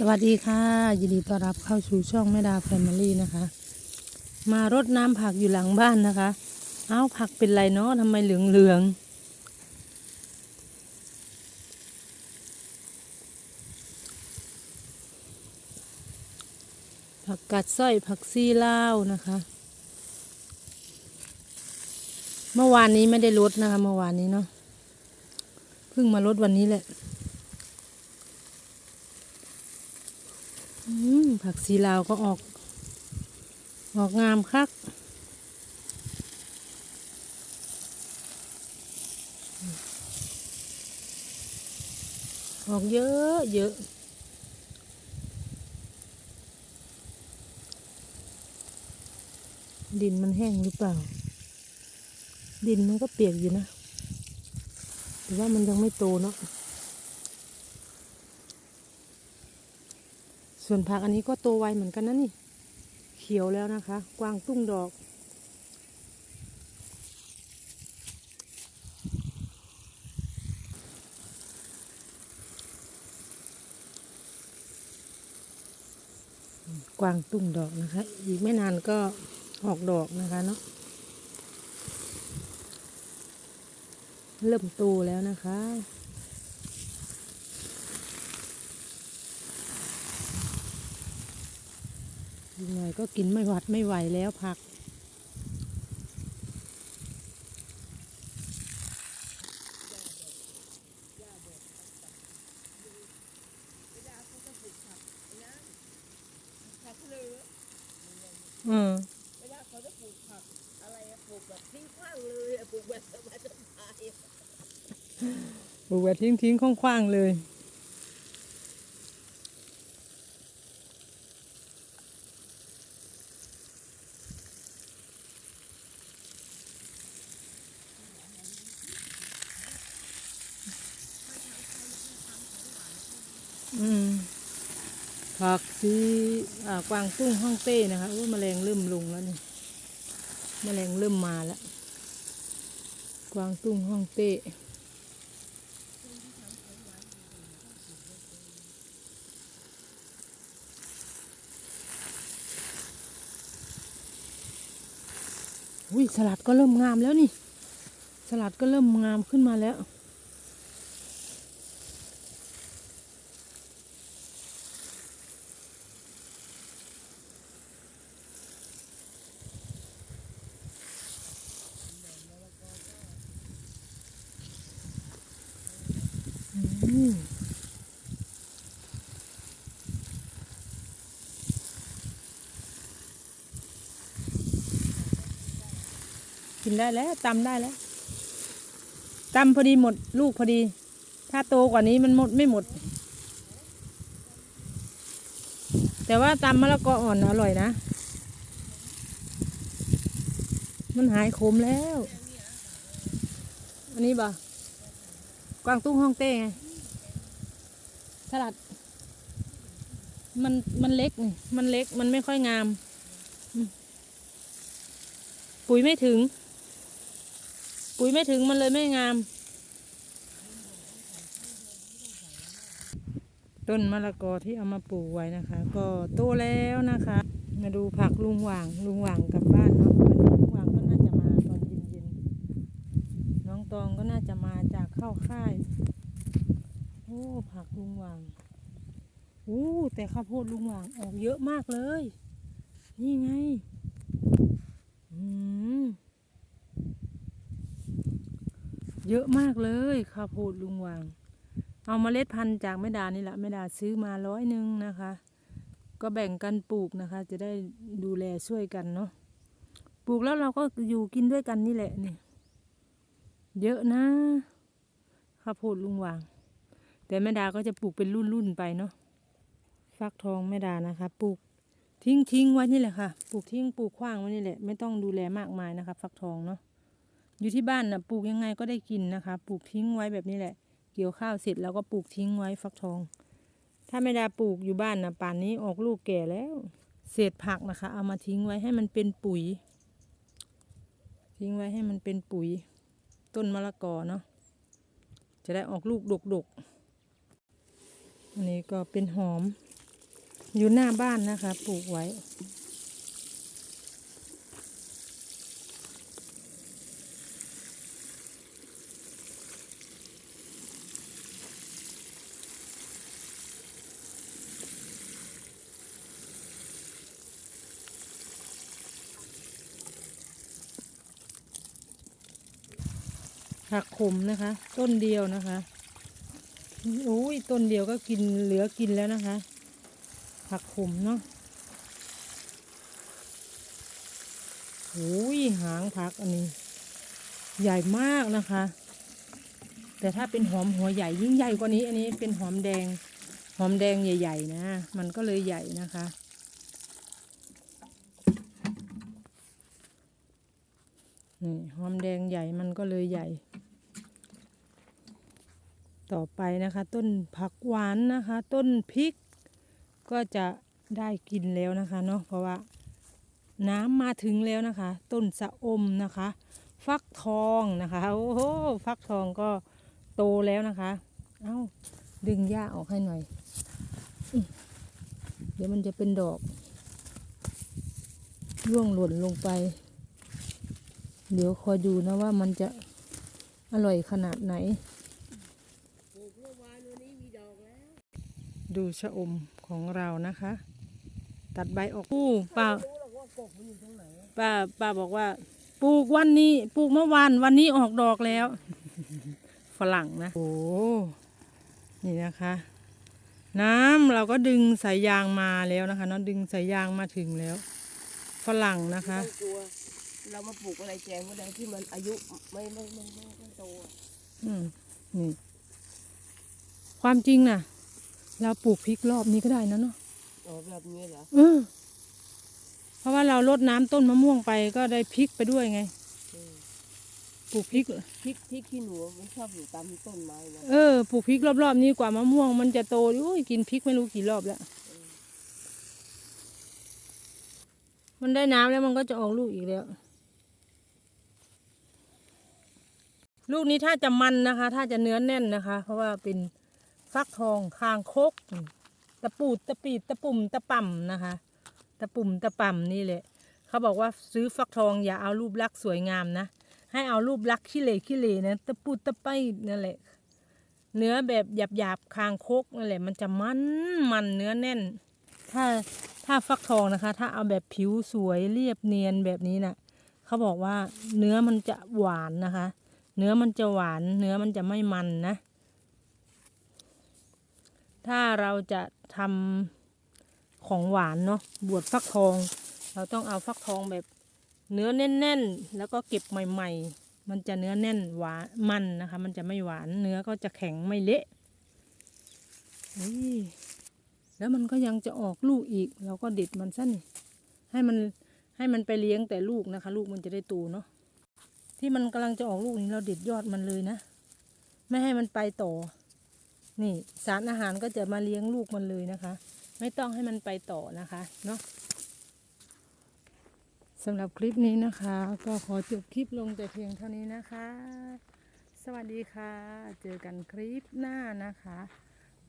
สวัสดีค่ะ ยินดีต้อนรับเข้าสู่ช่องแม่ดาแฟมิลี่นะคะ มารดน้ำผักอยู่หลังบ้านนะคะ เอาผักเป็นไรเนาะทำไมเหลืองเหลืองผักกัดสร้อยผักซีลานะคะ เมื่อวานนี้ไม่ได้ลดนะคะ เมื่อวานนี้เนาะเพิ่งมาลดวันนี้แหละ อืม ผักซีลาวก็ออก ออกงามคักออกเยอะเยอะดินมันแห้งหรือเปล่า ดินมันก็เปียกอยู่นะ แต่ว่ามันยังไม่โตเนาะ ส่วนผักอันนี้ก็โตไวเหมือนกันนะนี่ เขียวแล้วนะคะ กวางตุ้งดอก กวางตุ้งดอกนะคะ อีกไม่นานก็ออกดอกนะคะเนาะเริ่มโตแล้วนะคะ อีกหน่อยก็กินไม่หวัดไม่ไหวแล้วผัก อืมเวลาเขาจะปลูกผักอะไรอะปลูกแบบทิ้งขว้างเลยอะปลูกแบบสบายสบายอะปลูกแบบทิ้งทิ้งๆคว้างๆเลย อืมผักสีอ่ากวางตุ้งฮ่องเต้นะคะอุ้ยแมลงเริ่มลงแล้วนี่แมลงเริ่มมาแล้ว กวางตุ้งฮ่องเต้อุ้ยสลัดก็เริ่มงามแล้วนี่ สลัดก็เริ่มงามขึ้นมาแล้ว อืม กินได้แล้วตำได้แล้วตำพอดีหมดลูกพอดี ถ้าโตกว่านี้มันหมดไม่หมด แต่ว่าตำมะละกออ่อนอร่อยนะ มันหายขมแล้ว อันนี้บ่กวางตุ้งฮ่องเต้ไงสลัด มันมันเล็กนี่มันเล็กมันไม่ค่อยงาม ปุ๋ยไม่ถึง ปุ๋ยไม่ถึงมันเลยไม่งาม ต้นมะละกอที่เอามาปลูกไว้นะคะ ก็โตแล้วนะคะ มาดูผักลุงหว่างลุงหว่างกลับบ้านเนาะวันนี้ลุงหว่างก็น่าจะมาตอนเย็นๆน้องตองก็น่าจะมาจากเข้าค่ายโอ้ผักลุงหว่างโอ้แต่ข้าวโพดลุงหว่างออกเยอะมากเลย นี่ไง อืม เยอะมากเลยข้าวโพดลุงวาง เอาเมล็ดพันธุ์จากแม่ดานี่แหละแม่ดาซื้อมาร้อยหนึ่งนะคะ ก็แบ่งกันปลูกนะคะ จะได้ดูแลช่วยกันเนาะปลูกแล้วเราก็อยู่กินด้วยกันนี่แหละนี่เยอะนะข้าวโพดลุงวาง แต่แม่ดาก็จะปลูกเป็นรุ่นๆไปเนาะฟักทองแม่ดานะคะ ปลูกทิ้งทิ้งๆไว้นี่แหละค่ะ ปลูกทิ้งปลูกขว้างไว้นี่แหละ ไม่ต้องดูแลมากมายนะคะ ฟักทองเนาะ อยู่ที่บ้านนะปลูกยังไงก็ได้กินนะคะ ปลูกทิ้งไว้แบบนี้แหละ เกี่ยวข้าวเสร็จแล้วก็ปลูกทิ้งไว้ฟักทอง ถ้าไม่ได้ปลูกอยู่บ้านนะป่านนี้ออกลูกแก่แล้ว เศษผักนะคะ เอามาทิ้งไว้ให้มันเป็นปุ๋ย ทิ้งไว้ให้มันเป็นปุ๋ย ต้นมะละกอเนาะจะได้ออกลูกดกๆอันนี้ก็เป็นหอม อยู่หน้าบ้านนะคะ ปลูกไว้ ผักขมนะคะ ต้นเดียวนะคะโอ้ยต้นเดียวก็กินเหลือกินแล้วนะคะ ผักขมเนาะโอ้ยหางผักอันนี้ ใหญ่มากนะคะ แต่ถ้าเป็นหอมหัวใหญ่ยิ่งใหญ่กว่านี้ อันนี้เป็นหอมแดง หอมแดงใหญ่ ๆ นะ มันก็เลยใหญ่นะคะ นี่หอมแดงใหญ่มันก็เลยใหญ่ ต่อไปนะคะ ต้นผักหวานนะคะ ต้นพริก ก็จะได้กินแล้วนะคะเนาะเพราะว่าน้ำมาถึงแล้วนะคะ ต้นสะอมนะคะ ฟักทองนะคะโอ้โหฟักทองก็โตแล้วนะคะเอ้าดึงหญ้าออกให้หน่อย เดี๋ยวมันจะเป็นดอกร่วงหล่นลงไป เดี๋ยวคอยดูนะว่ามันจะอร่อยขนาดไหนปลูกเมื่อวานวันนี้มีดอกแล้วดูชะอมของเรานะคะ ตัดใบออกอู้ป้ารู้หรอกว่ากบมันอยู่ตรงไหนป้าป้าบอกว่า ปลูกวันนี้ ปลูกเมื่อวานวันนี้ออกดอกแล้ว ฝรั่งนะโอ้นี่นะคะ น้ำเราก็ดึงสายยางมาแล้วนะคะเนาะดึงสายยางมาถึงแล้ว ฝรั่งนะคะไม่ต้องกลัว เรามาปลูกอะไรแจงก็ได้ที่มันอายุไม่ไม่ไม่ไม่ไม่โตอะอืมนี่ความจริงน่ะ เราปลูกพริกรอบนี้ก็ได้นะเนาะอ๋อแบบนี้เหรอเออเพราะว่าเราลดน้ำต้นมะม่วงไปก็ได้พริกไปด้วยไงอืมปลูกพริก พริกพริกขี้หนูมันชอบอยู่ตามต้นไม้นะเออปลูกพริกรอบๆนี้กว่ามะม่วงมันจะโตโอ้ยกินพริกไม่รู้กี่รอบแล้ว มันได้น้ำแล้วมันก็จะออกลูกอีกแล้ว ลูกนี้ถ้าจะมันนะคะ ถ้าจะเนื้อแน่นนะคะ เพราะว่าเป็นฟักทองคางคก ตะปูดตะปีดตะปุ่มตะป่ำนะคะ ตะปุ่มตะป่ำนี่แหละ เขาบอกว่าซื้อฟักทองอย่าเอารูปลักษณ์สวยงามนะ ให้เอารูปลักษณ์ขี้เหร่ขี้เหร่นะตะปูดตะไปนั่นแหละ เนื้อแบบหยาบหยาบคางคกนั่นแหละ มันจะมันมันเนื้อแน่น ถ้าถ้าฟักทองนะคะ ถ้าเอาแบบผิวสวยเรียบเนียนแบบนี้นะ่ะ เขาบอกว่าเนื้อมันจะหวานนะคะ เนื้อมันจะหวาน เนื้อมันจะไม่มันนะ ถ้าเราจะทำของหวานเนาะบวชฟักทอง เราต้องเอาฟักทองแบบเนื้อแน่นๆ แล้วก็เก็บใหม่ ๆ มันจะเนื้อแน่นหวานมันนะคะ มันจะไม่หวาน เนื้อก็จะแข็งไม่เละแล้วมันก็ยังจะออกลูกอีก เราก็เด็ดมันซะนี่ให้มันให้มันไปเลี้ยงแต่ลูกนะคะ ลูกมันจะได้โตเนาะ ที่มันกำลังจะออกลูกนี้เราเด็ดยอดมันเลยนะ ไม่ให้มันไปต่อ นี่สารอาหารก็จะมาเลี้ยงลูกมันเลยนะคะ ไม่ต้องให้มันไปต่อนะคะเนาะสำหรับคลิปนี้นะคะ ก็ขอจบคลิปลงแต่เพียงเท่านี้นะคะ สวัสดีค่ะ เจอกันคลิปหน้านะคะ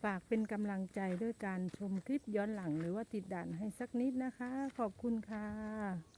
ฝากเป็นกำลังใจด้วยการชมคลิปย้อนหลังหรือว่าติดด่านให้สักนิดนะคะ ขอบคุณค่ะ